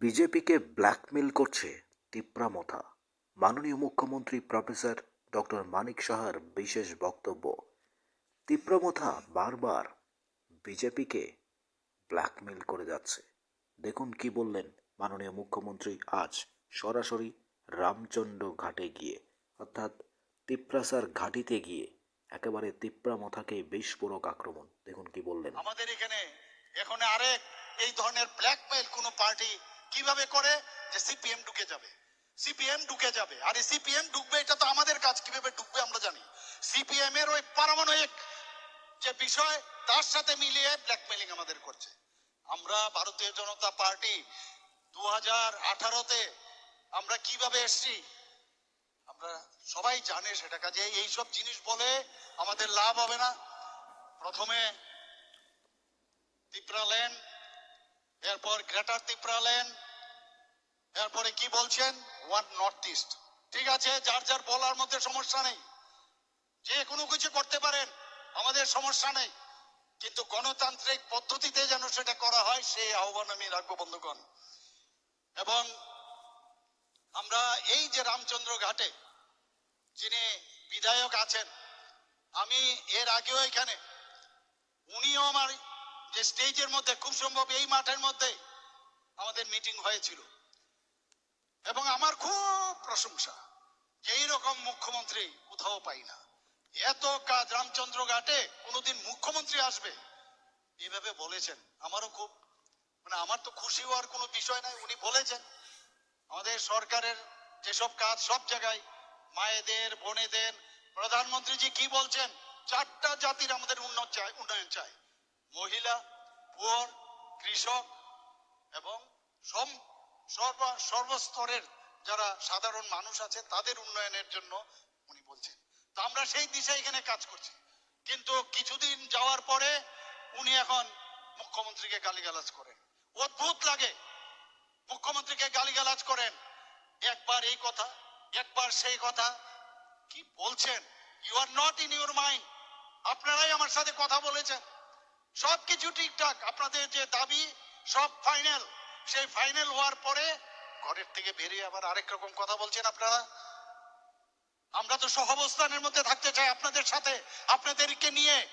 বিজেপিকে ব্ল্যাকমেল করছে তিপ্রামথা মাননীয় মুখ্যমন্ত্রী প্রফেসর ডক্টর মানিক সাহার বিশেষ বক্তব্য। তিপ্রামথা বারবার বিজেপিকে ব্ল্যাকমেল করে যাচ্ছে। দেখুন কি বললেন মাননীয় মুখ্যমন্ত্রী আজ সরাসরি রামচন্দ্র ঘাটে গিয়ে। অর্থাৎ তিপ্রাসার ঘাটিতে গিয়ে একেবারে তিপ্রামথাকে বিস্ফোরক আক্রমণ। দেখুন কি বললেন। আমাদের এখানে এখন আরেক এই ধরনের ব্ল্যাকমেল কোন পার্টি কীভাবে করে? যে সিপিএম ঢুকে যাবে। সিপিএম ঢুকে যাবে। আর এই সিপিএম ঢুকবে, এটা তো আমাদের কাজ, কীভাবে ঢুকবে আমরা জানি। সিপিএম এর ওই পারমাণবিক যে বিষয়, তার সাথে মিলিয়ে ব্ল্যাকমেলিং আমাদের করছে। আমরা ভারতীয় জনতা পার্টি দু হাজার আঠারোতে আমরা কীভাবে এসছি? আমরা সবাই জানে সেটা, কাজে এইসব জিনিস বলে আমাদের লাভ হবে না। প্রথমে তিপ্রালেন এরপর গ্রেটার তিপ্রালেন এরপরে কি বলছেন? One north east. ঠিক আছে, যার যার বলার মধ্যে সমস্যা নেই। যে কোনো কিছু করতে পারেন, আমাদের সমস্যা নেই। কিন্তু গণতান্ত্রিক পদ্ধতিতে যেন সেটা করা হয়, সেই আহ্বান আমি রাখব, বন্ধুগণ। এবং আমরা এই যে রামচন্দ্র ঘাটে, যিনি বিধায়ক আছেন, আমি এর আগেও এখানে, উনিও আমার যে স্টেজের মধ্যে, খুব সম্ভব এই মাঠের মধ্যে আমাদের মিটিং হয়েছিল। এবং আমার খুব প্রশংসা যে এইরকম মুখ্যমন্ত্রী কোথাও পাই না। এত কাজ রামচন্দ্র ঘাটে, কোনোদিন মুখ্যমন্ত্রী আসবে? এভাবে বলেছেন। আমারও খুব মানে আমার তো খুশি হওয়ার কোনো বিষয় নাই, উনি বলেছেন। আমাদের সরকারের যেসব কাজ সব জায়গায়, মায়েদের, বোনেদের, প্রধানমন্ত্রীজি কি বলছেন? চারটা জাতির আমাদের উন্নয়ন চাই উন্নয়ন চাই মহিলা, পুয়ার, কৃষক এবং সর্বস্তরের যারা সাধারণ মানুষ আছে, তাদের উন্নয়নের জন্য উনি বলছেন। তো আমরা সেই দিশায় এখানে কাজ করছি। কিন্তু কিছুদিন যাওয়ার পরে উনি এখন মুখ্যমন্ত্রীকে গালিগালাজ করেন। অদ্ভুত লাগে মুখ্যমন্ত্রীকে গালিগালাজ করেন। একবার এই কথা, একবার সেই কথা। কি বলছেন? You are not in your mind আপনারাই আমার সাথে কথা বলেছেন। সবকিছু ঠিকঠাক। আপনাদের যে দাবি, সব ফাইনাল সেই ফাইনাল হওয়ার পরে ঘরের থেকে বেরিয়ে আবার আরেক রকম কথা বলছেন আপনারা। আমরা তো সহাবস্থানের মধ্যে থাকতে চাই আপনাদের সাথে, আপনাদেরকে নিয়ে।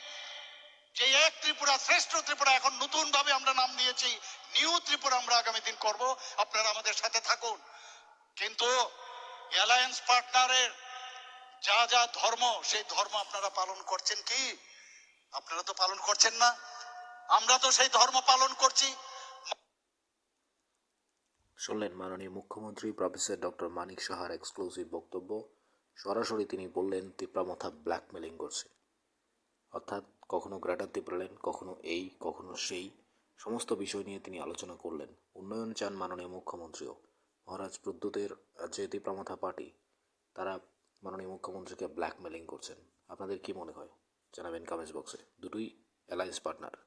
যে এক ত্রিপুরা, শ্রেষ্ঠ ত্রিপুরা এখন নতুন ভাবে আমরা নাম দিয়েছি নিউ ত্রিপুরা আমরা আগামী দিন করব। আপনারা আমাদের সাথে থাকুন। কিন্তু অ্যালায়েন্স পার্টনারের যা যা ধর্ম, সেই ধর্ম আপনারা পালন করছেন কি? আপনারা তো পালন করছেন না। আমরা তো সেই ধর্ম পালন করছি। শুনলেন মাননীয় মুখ্যমন্ত্রী প্রফেসর ডক্টর মানিক সাহার এক্সক্লুসিভ বক্তব্য। সরাসরি তিনি বললেন তিপ্রামথা ব্ল্যাকমেলিং করছে। অর্থাৎ কখনো গ্রেটার তিপ্রালেন কখনো এই, কখনো সেই। সমস্ত বিষয় নিয়ে তিনি আলোচনা করলেন। উন্নয়ন চান মাননীয় মুখ্যমন্ত্রীও। মহারাজ প্রদ্যুতের যে তিপ্রামথা পার্টি, তারা মাননীয় মুখ্যমন্ত্রীকে ব্ল্যাকমেলিং করছেন। আপনাদের কি মনে হয়? জানাবেন কমেন্টস বক্সে। দুটোই অ্যালায়েন্স পার্টনার